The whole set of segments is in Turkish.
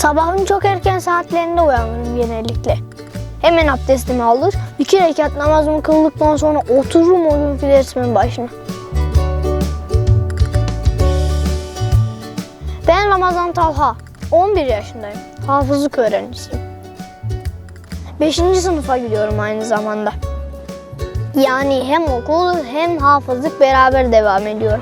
Sabahın çok erken saatlerinde uyanırım genellikle. Hemen abdestimi alır, iki rekat namazımı kıldıktan sonra otururum oyun filesimin başına. Ben Ramazan Talha, 11 yaşındayım. Hafızlık öğrencisiyim. 5. sınıfa gidiyorum aynı zamanda. Yani hem okul hem hafızlık beraber devam ediyor.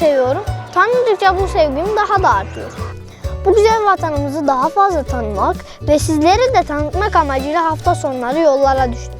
Seviyorum. Tanıdıkça bu sevgim daha da artıyor. Bu güzel vatanımızı daha fazla tanımak ve sizleri de tanıtmak amacıyla hafta sonları yollara düştüm.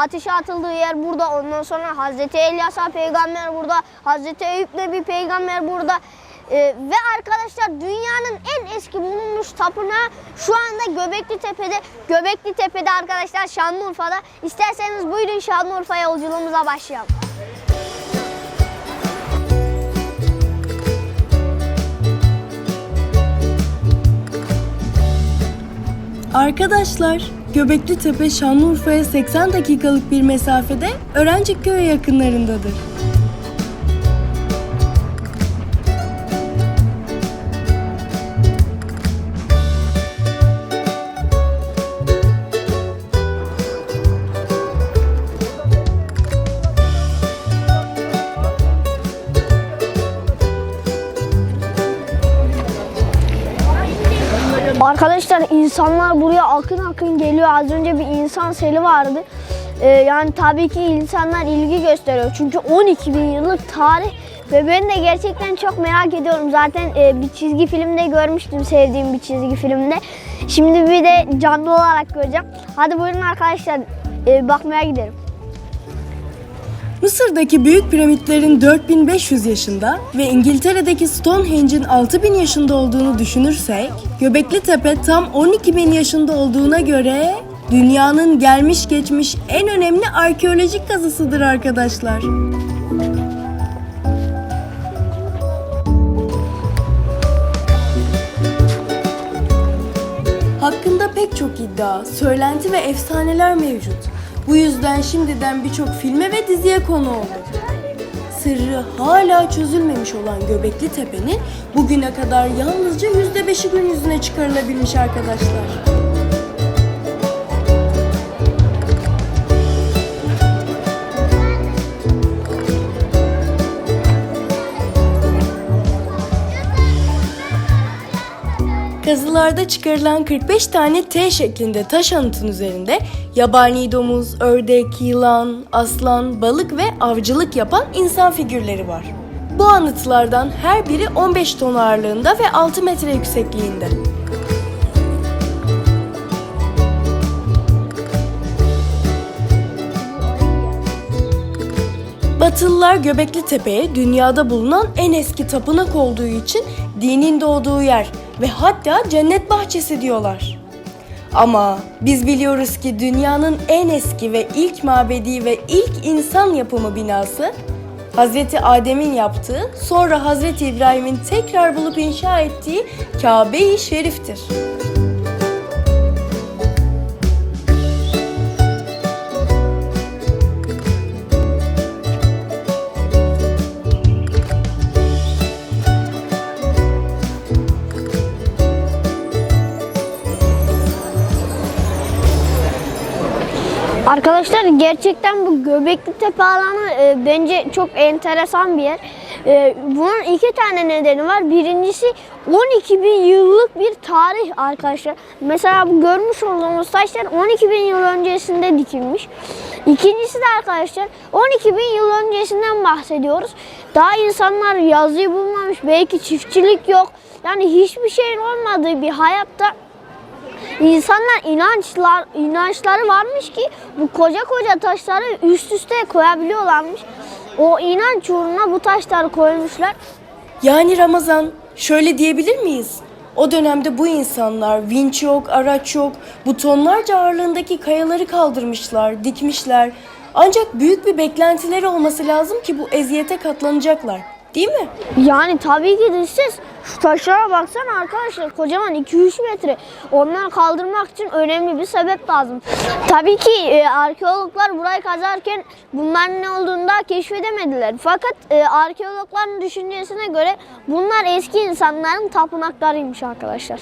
Ateşe atıldığı yer burada. Ondan sonra Hazreti Elyasa peygamber burada. Hazreti Eyüp Nebi peygamber burada. E, ve arkadaşlar dünyanın en eski bulunmuş tapınağı şu anda Göbekli Tepe'de. Göbekli Tepe'de arkadaşlar Şanlıurfa'da. İsterseniz buyurun Şanlıurfa yolculuğumuza başlayalım. Arkadaşlar, Göbekli Tepe Şanlıurfa'ya 80 dakikalık bir mesafede Öğrenciköy yakınlarındadır. Arkadaşlar insanlar buraya akın akın geliyor. Az önce bir insan seli vardı. Ee, yani tabii ki insanlar ilgi gösteriyor. Çünkü 12 bin yıllık tarih ve ben de gerçekten çok merak ediyorum. Zaten e, bir çizgi filmde görmüştüm sevdiğim bir çizgi filmde. Şimdi bir de canlı olarak göreceğim. Hadi buyurun arkadaşlar e, bakmaya gidelim. Mısır'daki büyük piramitlerin 4500 yaşında ve İngiltere'deki Stonehenge'in 6000 yaşında olduğunu düşünürsek, Göbekli Tepe tam 12000 yaşında olduğuna göre dünyanın gelmiş geçmiş en önemli arkeolojik kazısıdır arkadaşlar. Hakkında pek çok iddia, söylenti ve efsaneler mevcut. Bu yüzden şimdiden birçok filme ve diziye konu oldu. Sırrı hala çözülmemiş olan Göbekli Tepe'nin bugüne kadar yalnızca %5'i gün yüzüne çıkarılabilmiş arkadaşlar. Kazılarda çıkarılan 45 tane T şeklinde taş anıtın üzerinde yabani domuz, ördek, yılan, aslan, balık ve avcılık yapan insan figürleri var. Bu anıtlardan her biri 15 ton ağırlığında ve 6 metre yüksekliğinde. Batılılar Göbekli Tepe'ye dünyada bulunan en eski tapınak olduğu için dinin doğduğu yer ve hatta cennet bahçesi diyorlar. Ama biz biliyoruz ki dünyanın en eski ve ilk mabedi ve ilk insan yapımı binası Hazreti Adem'in yaptığı, sonra Hazreti İbrahim'in tekrar bulup inşa ettiği Kabe-i Şerif'tir. Arkadaşlar gerçekten bu Göbekli Tepe alanı e, bence çok enteresan bir yer. E, bunun iki tane nedeni var. Birincisi 12 bin yıllık bir tarih arkadaşlar. Mesela bu görmüş olduğumuz taşlar 12 bin yıl öncesinde dikilmiş. İkincisi de arkadaşlar 12 bin yıl öncesinden bahsediyoruz. Daha insanlar yazıyı bulmamış. Belki çiftçilik yok. Yani hiçbir şeyin olmadığı bir hayatta İnsanlar inançlar inançları varmış ki bu koca koca taşları üst üste koyabiliyorlarmış. O inanç uğruna bu taşları koymuşlar. Yani Ramazan şöyle diyebilir miyiz? O dönemde bu insanlar vinç yok, araç yok, bu tonlarca ağırlığındaki kayaları kaldırmışlar, dikmişler. Ancak büyük bir beklentileri olması lazım ki bu eziyete katlanacaklar. Değil mi? Yani tabii ki de siz şu taşlara baksana arkadaşlar kocaman 2-3 metre. Onları kaldırmak için önemli bir sebep lazım. Tabii ki e, arkeologlar burayı kazarken bunların ne olduğunu daha keşfedemediler. Fakat e, arkeologların düşüncesine göre bunlar eski insanların tapınaklarıymış arkadaşlar.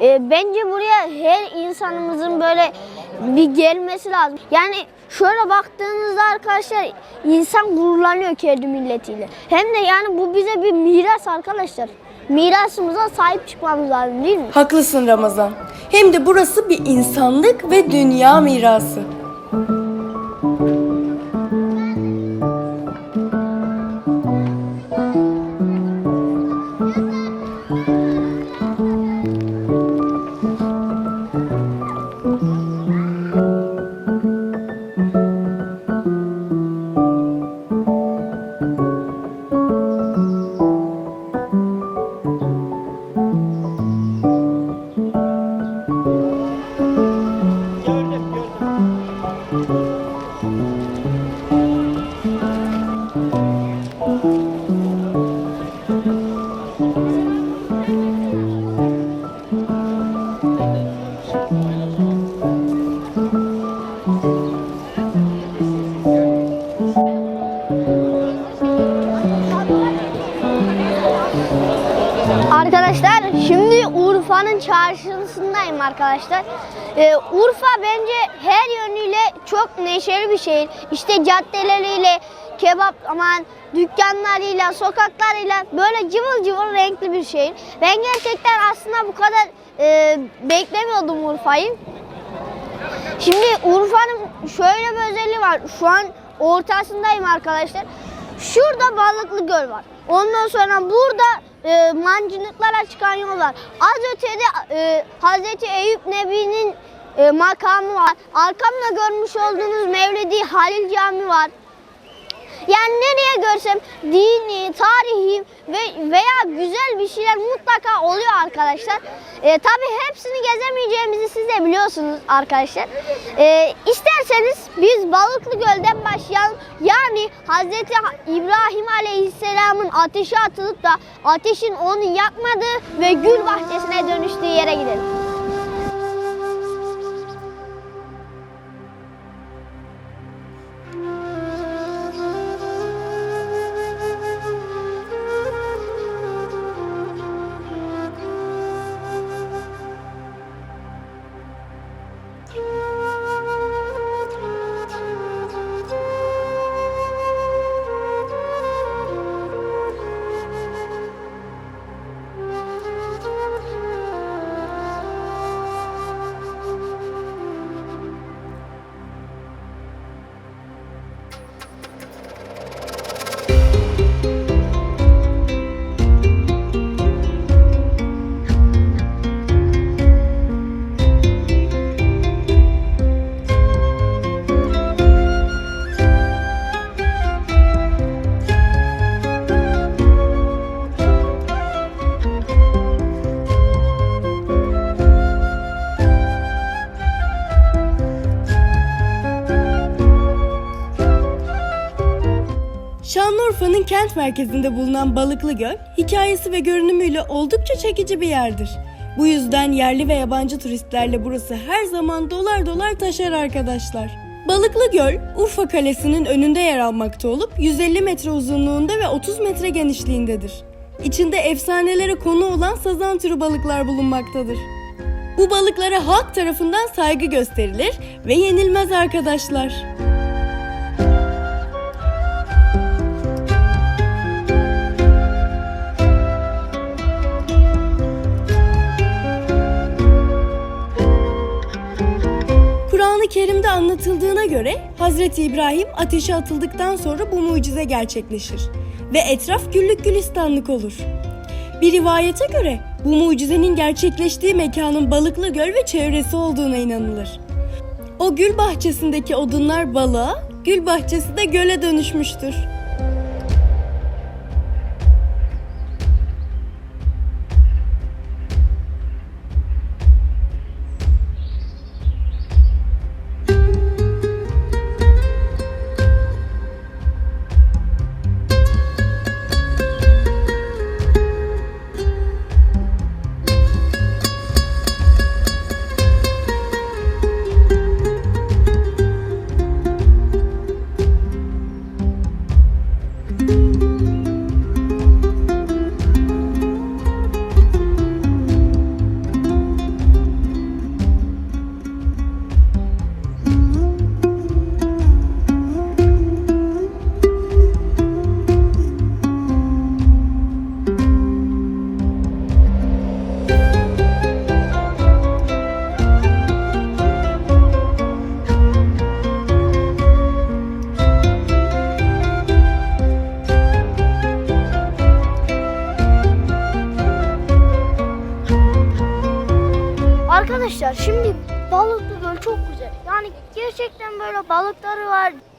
E, bence buraya her insanımızın böyle bir gelmesi lazım. Yani şöyle baktığınızda arkadaşlar insan gururlanıyor kendi milletiyle. Hem de yani bu bize bir miras arkadaşlar. Mirasımıza sahip çıkmamız lazım değil mi? Haklısın Ramazan. Hem de burası bir insanlık ve dünya mirası. Arkadaşlar. Ee, Urfa bence her yönüyle çok neşeli bir şehir. İşte caddeleriyle, kebap aman dükkanlarıyla, sokaklarıyla böyle cıvıl cıvıl renkli bir şehir. Ben gerçekten aslında bu kadar e, beklemiyordum Urfa'yı. Şimdi Urfa'nın şöyle bir özelliği var. Şu an ortasındayım arkadaşlar. Şurada Balıklı Göl var. Ondan sonra burada e, mancınıklara çıkan yol var. Az ötede e, Hazreti Eyüp Nebi'nin e, makamı var. Arkamda görmüş olduğunuz Mevlidi Halil Camii var. Yani nereye görsem dini, tarihi ve veya güzel bir şeyler mutlaka oluyor arkadaşlar. Ee, tabii hepsini gezemeyeceğimizi siz de biliyorsunuz arkadaşlar. Ee, isterseniz biz Balıklı Göl'den başlayalım. Yani Hazreti İbrahim Aleyhisselam'ın ateşe atılıp da ateşin onu yakmadığı ve gül bahçesine dönüştüğü yere gidelim. Şanlıurfa'nın kent merkezinde bulunan Balıklı Göl, hikayesi ve görünümüyle oldukça çekici bir yerdir. Bu yüzden yerli ve yabancı turistlerle burası her zaman dolar dolar taşar arkadaşlar. Balıklı Göl, Urfa Kalesi'nin önünde yer almakta olup 150 metre uzunluğunda ve 30 metre genişliğindedir. İçinde efsanelere konu olan sazan türü balıklar bulunmaktadır. Bu balıklara halk tarafından saygı gösterilir ve yenilmez arkadaşlar. Kur'an-ı Kerim'de anlatıldığına göre Hazreti İbrahim ateşe atıldıktan sonra bu mucize gerçekleşir ve etraf güllük gülistanlık olur. Bir rivayete göre bu mucizenin gerçekleştiği mekanın Balıklı Göl ve çevresi olduğuna inanılır. O gül bahçesindeki odunlar balığa, gül bahçesi de göle dönüşmüştür.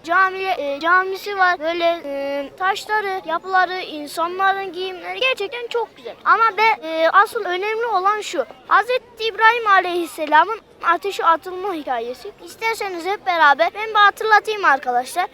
Cami, e, camisi var. Böyle e, taşları, yapıları, insanların giyimleri gerçekten çok güzel. Ama be, e, asıl önemli olan şu. Hz. İbrahim Aleyhisselam'ın ateşe atılma hikayesi. İsterseniz hep beraber ben bir hatırlatayım arkadaşlar.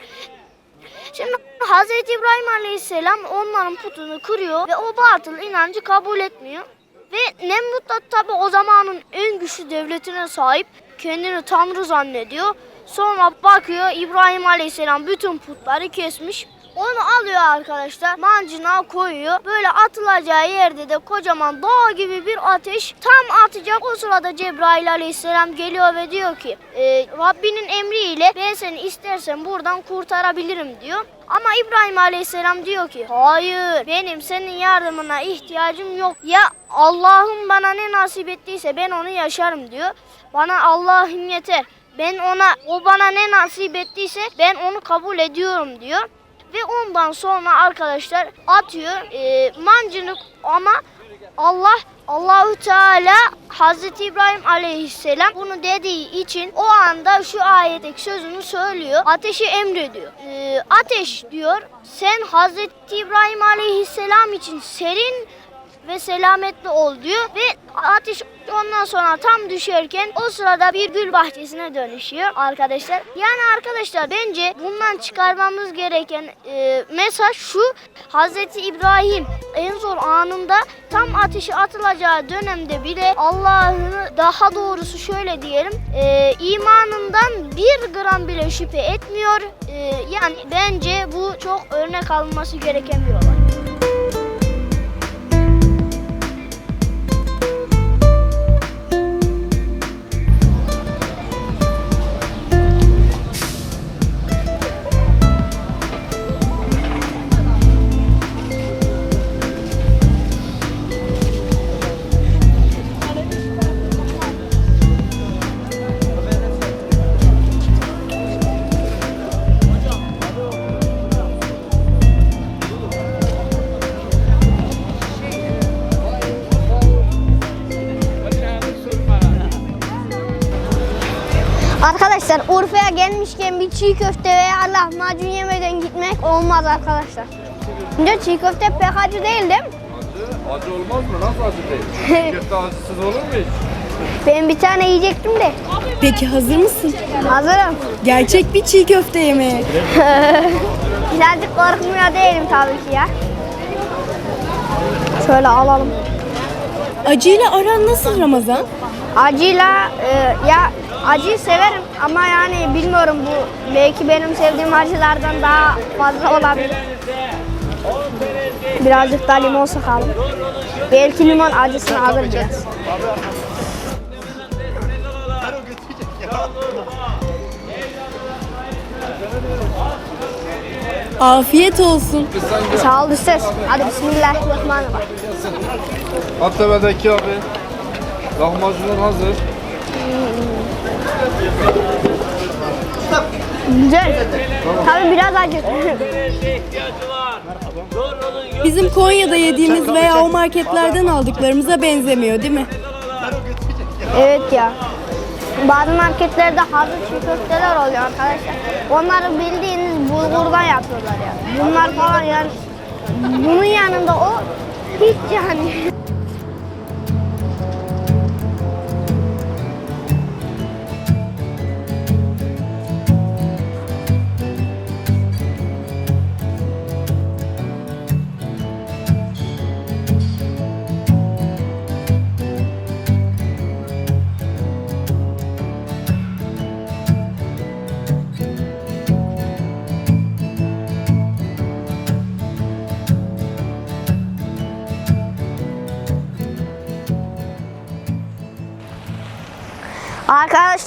Şimdi Hz. İbrahim Aleyhisselam onların putunu kırıyor ve o batıl inancı kabul etmiyor. Ve Nemrut da tabi o zamanın en güçlü devletine sahip kendini tanrı zannediyor. Sonra bakıyor İbrahim Aleyhisselam bütün putları kesmiş. Onu alıyor arkadaşlar mancına koyuyor. Böyle atılacağı yerde de kocaman dağ gibi bir ateş tam atacak. O sırada Cebrail aleyhisselam geliyor ve diyor ki "E, Rabbinin emriyle ben seni istersen buradan kurtarabilirim diyor. Ama İbrahim Aleyhisselam diyor ki hayır benim senin yardımına ihtiyacım yok. Ya Allah'ım bana ne nasip ettiyse ben onu yaşarım diyor. Bana Allah'ım yeter. Ben ona o bana ne nasip ettiyse ben onu kabul ediyorum diyor. Ve ondan sonra arkadaşlar atıyor e, mancınık ama Allah Allahu Teala Hazreti İbrahim Aleyhisselam bunu dediği için o anda şu ayetteki sözünü söylüyor. Ateşi emrediyor. E, ateş diyor sen Hazreti İbrahim Aleyhisselam için serin ve selametli ol diyor ve ateş ondan sonra tam düşerken o sırada bir gül bahçesine dönüşüyor arkadaşlar. Yani arkadaşlar bence bundan çıkarmamız gereken e, mesaj şu Hazreti İbrahim en zor anında tam ateşe atılacağı dönemde bile Allah'ını daha doğrusu şöyle diyelim e, imanından bir gram bile şüphe etmiyor. E, yani bence bu çok örnek alınması gereken bir olay. Gelmişken bir çiğ köfte veya lahmacun yemeden gitmek olmaz arkadaşlar. Önce çiğ köfte pek acı değil değil mi? Acı olmaz mı? Nasıl acı değil? Köfte acısız olur mu hiç? Ben bir tane yiyecektim de. Peki hazır mısın? Hazırım. Gerçek bir çiğ köfte yemeye. Birazcık korkmuyor değilim tabii ki ya. Şöyle alalım. Acıyla aran nasıl Ramazan? Acıyla e, ya acıyı severim ama yani bilmiyorum bu belki benim sevdiğim acılardan daha fazla olabilir. Birazcık daha limon sıkalım. Belki limon acısını alır biraz. Afiyet olsun. Sağ ol Üstes. Hadi Bismillahirrahmanirrahim. At abi. Lahmacunlar hazır. Güzel. Tabii biraz acı. Bizim Konya'da yediğimiz veya o marketlerden aldıklarımıza benzemiyor değil mi? evet ya. Bazı marketlerde hazır çiğ köfteler oluyor arkadaşlar. Onları bildiğiniz bulgurdan yapıyorlar yani. Bunlar falan yani bunun yanında o hiç yani.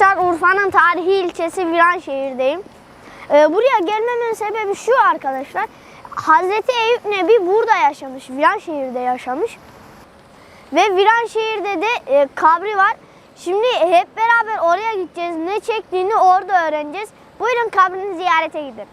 Arkadaşlar Urfa'nın tarihi ilçesi Viranşehir'deyim. Ee, buraya gelmemin sebebi şu arkadaşlar. Hazreti Eyüp Nebi burada yaşamış, Viranşehir'de yaşamış. Ve Viranşehir'de de e, kabri var. Şimdi hep beraber oraya gideceğiz. Ne çektiğini orada öğreneceğiz. Buyurun kabrini ziyarete gidelim.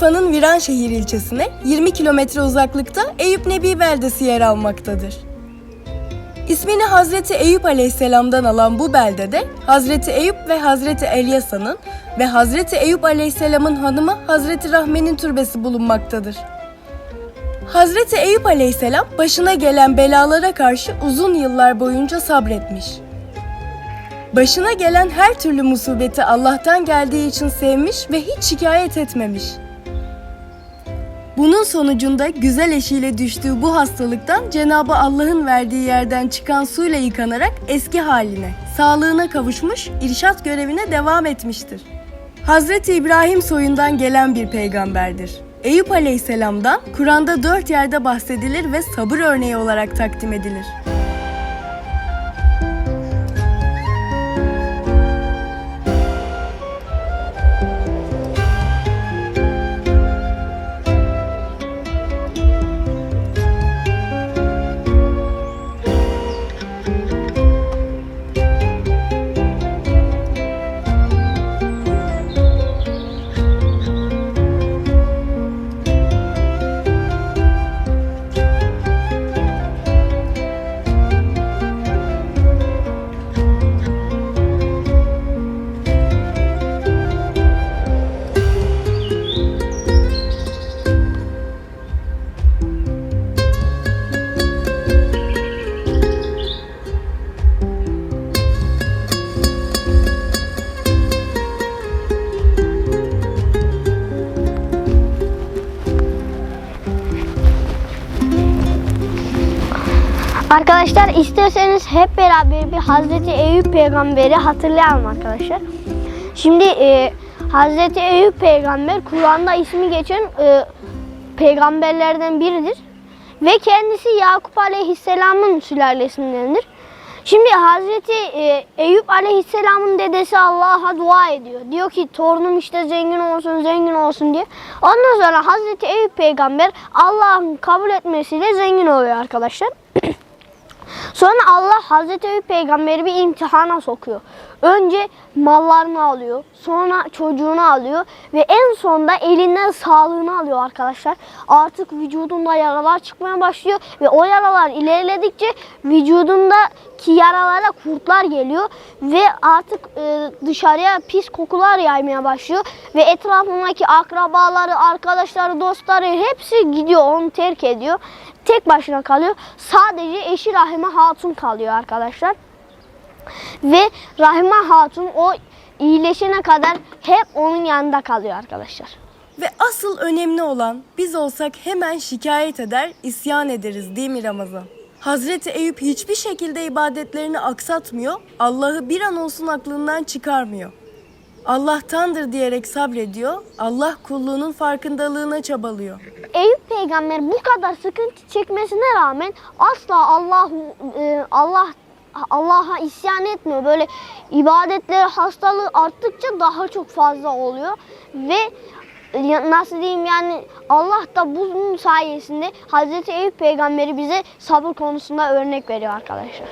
Şanlıurfa'nın Viranşehir ilçesine 20 kilometre uzaklıkta Eyüp Nebi beldesi yer almaktadır. İsmini Hazreti Eyüp Aleyhisselam'dan alan bu beldede Hazreti Eyüp ve Hazreti Elyasa'nın ve Hazreti Eyüp Aleyhisselam'ın hanımı Hazreti Rahme'nin türbesi bulunmaktadır. Hazreti Eyüp Aleyhisselam başına gelen belalara karşı uzun yıllar boyunca sabretmiş. Başına gelen her türlü musibeti Allah'tan geldiği için sevmiş ve hiç şikayet etmemiş. Bunun sonucunda güzel eşiyle düştüğü bu hastalıktan Cenabı Allah'ın verdiği yerden çıkan suyla yıkanarak eski haline, sağlığına kavuşmuş, irşat görevine devam etmiştir. Hazreti İbrahim soyundan gelen bir peygamberdir. Eyüp Aleyhisselam'dan Kur'an'da dört yerde bahsedilir ve sabır örneği olarak takdim edilir. Arkadaşlar isterseniz hep beraber bir Hazreti Eyüp peygamberi hatırlayalım arkadaşlar. Şimdi e, Hazreti Eyüp peygamber Kur'an'da ismi geçen e, peygamberlerden biridir. Ve kendisi Yakup Aleyhisselam'ın sülalesindendir. Şimdi Hazreti e, Eyüp Aleyhisselam'ın dedesi Allah'a dua ediyor. Diyor ki torunum işte zengin olsun, zengin olsun diye. Ondan sonra Hazreti Eyüp peygamber Allah'ın kabul etmesiyle zengin oluyor arkadaşlar. Sonra Allah Hazreti Eyüp peygamberi bir imtihana sokuyor. Önce mallarını alıyor, sonra çocuğunu alıyor ve en sonunda elinden sağlığını alıyor arkadaşlar. Artık vücudunda yaralar çıkmaya başlıyor ve o yaralar ilerledikçe vücudundaki yaralara kurtlar geliyor ve artık e, dışarıya pis kokular yaymaya başlıyor ve etrafındaki akrabaları, arkadaşları, dostları hepsi gidiyor, onu terk ediyor. Tek başına kalıyor. Sadece eşi Rahime Hatun kalıyor arkadaşlar. Ve Rahime Hatun o iyileşene kadar hep onun yanında kalıyor arkadaşlar. Ve asıl önemli olan biz olsak hemen şikayet eder, isyan ederiz değil mi Ramazan? Hazreti Eyüp hiçbir şekilde ibadetlerini aksatmıyor, Allah'ı bir an olsun aklından çıkarmıyor. Allah'tandır diyerek sabrediyor, Allah kulluğunun farkındalığına çabalıyor. Eyüp peygamber bu kadar sıkıntı çekmesine rağmen asla Allah e, Allah Allah'a isyan etmiyor. Böyle ibadetleri hastalığı arttıkça daha çok fazla oluyor ve ya- nasıl diyeyim yani Allah da bunun sayesinde Hazreti Eyüp peygamberi bize sabır konusunda örnek veriyor arkadaşlar.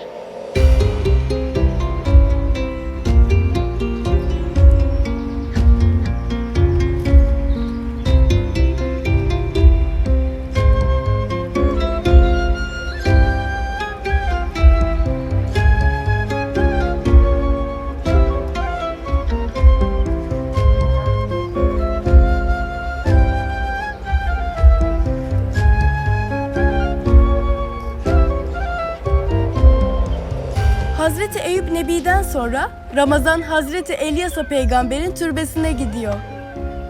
Hazreti Eyüp Nebi'den sonra Ramazan Hazreti Elyasa peygamberin türbesine gidiyor.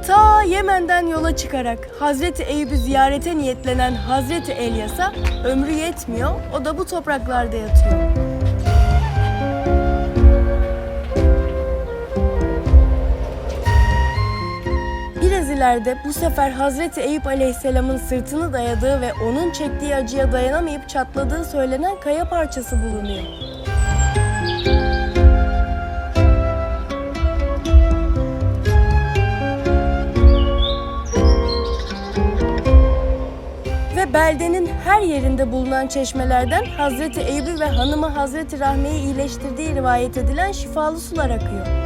Ta Yemen'den yola çıkarak Hazreti Eyüp'ü ziyarete niyetlenen Hazreti Elyas'a ömrü yetmiyor, o da bu topraklarda yatıyor. Biraz ileride bu sefer Hazreti Eyüp Aleyhisselam'ın sırtını dayadığı ve onun çektiği acıya dayanamayıp çatladığı söylenen kaya parçası bulunuyor. Beldenin her yerinde bulunan çeşmelerden Hazreti Eyüp'ü ve hanımı Hazreti Rahme'yi iyileştirdiği rivayet edilen şifalı sular akıyor.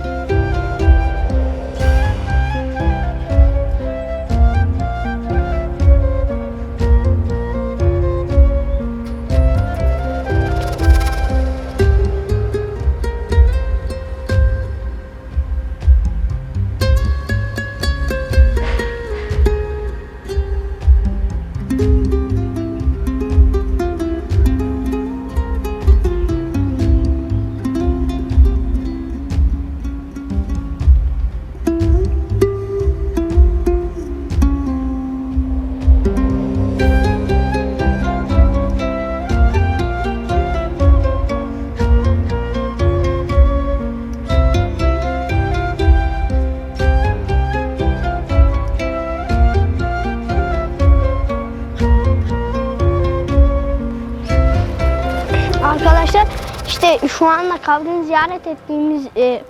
Kabrini ziyaret ettiğimiz e,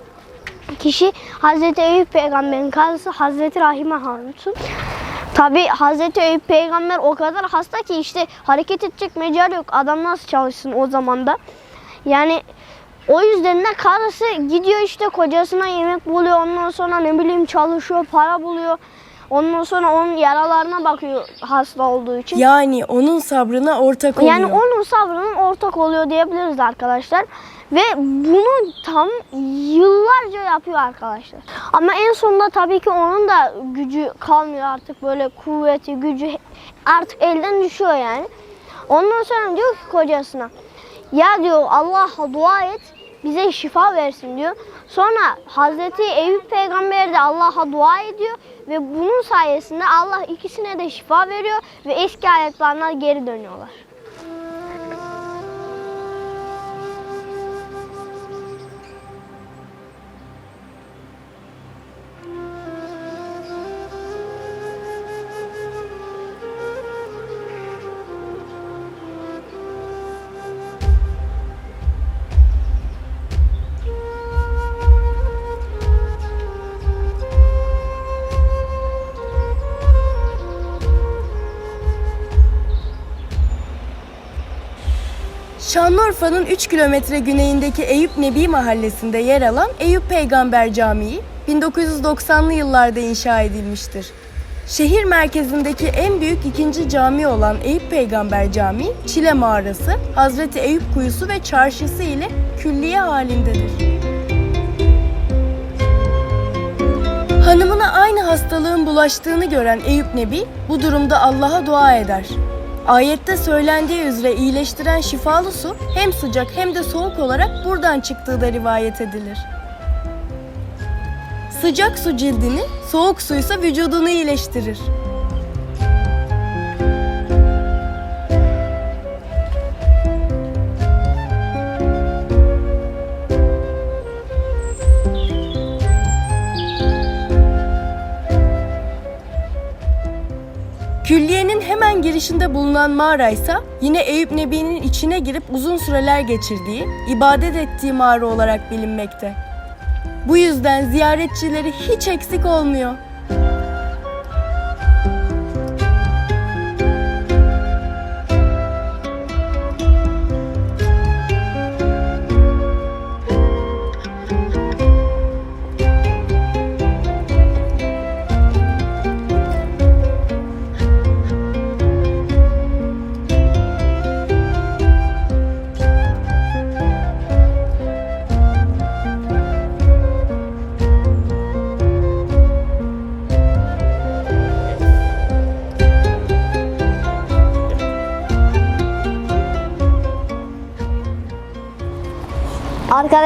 kişi Hazreti Eyüp peygamberin karısı Hazreti Rahime Hatun. Tabi Hazreti Eyüp peygamber o kadar hasta ki işte hareket edecek mecal yok. Adam nasıl çalışsın o zaman da. Yani o yüzden de karısı gidiyor işte kocasına yemek buluyor. Ondan sonra ne bileyim çalışıyor, para buluyor. Ondan sonra onun yaralarına bakıyor hasta olduğu için. Yani onun sabrına ortak oluyor. Yani onun sabrının ortak oluyor diyebiliriz arkadaşlar. Ve bunu tam yıllarca yapıyor arkadaşlar. Ama en sonunda tabii ki onun da gücü kalmıyor artık böyle kuvveti, gücü artık elden düşüyor yani. Ondan sonra diyor ki kocasına ya diyor Allah'a dua et bize şifa versin diyor. Sonra Hazreti Eyüp peygamber de Allah'a dua ediyor ve bunun sayesinde Allah ikisine de şifa veriyor ve eski hayatlarına geri dönüyorlar. Şanlıurfa'nın 3 kilometre güneyindeki Eyüp Nebi mahallesinde yer alan Eyüp Peygamber Camii 1990'lı yıllarda inşa edilmiştir. Şehir merkezindeki en büyük ikinci cami olan Eyüp Peygamber Camii, Çile Mağarası, Hazreti Eyüp Kuyusu ve çarşısı ile külliye halindedir. Hanımına aynı hastalığın bulaştığını gören Eyüp Nebi bu durumda Allah'a dua eder. Ayette söylendiği üzere iyileştiren şifalı su hem sıcak hem de soğuk olarak buradan çıktığı da rivayet edilir. Sıcak su cildini, soğuk su ise vücudunu iyileştirir. Külliyenin hemen girişinde bulunan mağara ise yine Eyüp Nebi'nin içine girip uzun süreler geçirdiği, ibadet ettiği mağara olarak bilinmekte. Bu yüzden ziyaretçileri hiç eksik olmuyor.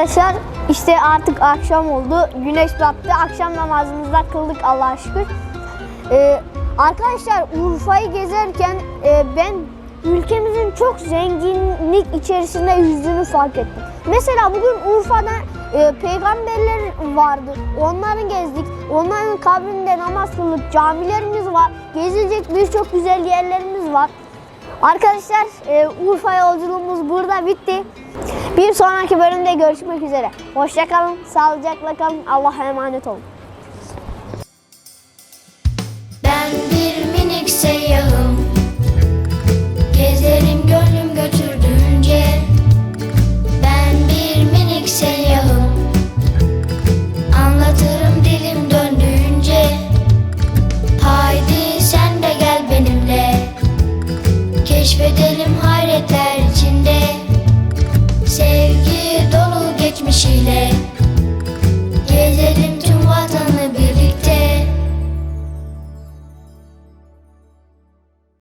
Arkadaşlar işte artık akşam oldu. Güneş battı. Akşam namazımızı da kıldık Allah'a şükür. Ee, arkadaşlar Urfa'yı gezerken e, ben ülkemizin çok zenginlik içerisinde yüzdüğünü fark ettim. Mesela bugün Urfa'da e, peygamberler vardı. Onları gezdik. Onların kabrinde namaz kıldık. Camilerimiz var. Gezilecek birçok güzel yerlerimiz var. Arkadaşlar e, Urfa yolculuğumuz burada bitti. Bir sonraki bölümde görüşmek üzere. Hoşçakalın, sağlıcakla kalın, Allah'a emanet olun. Ben bir minik seyyahım. Gezerim gönlüm götürdüğünce. Ben bir minik seyyahım. Anlatırım dilim döndüğünce. Haydi sen de gel benimle. Keşfedelim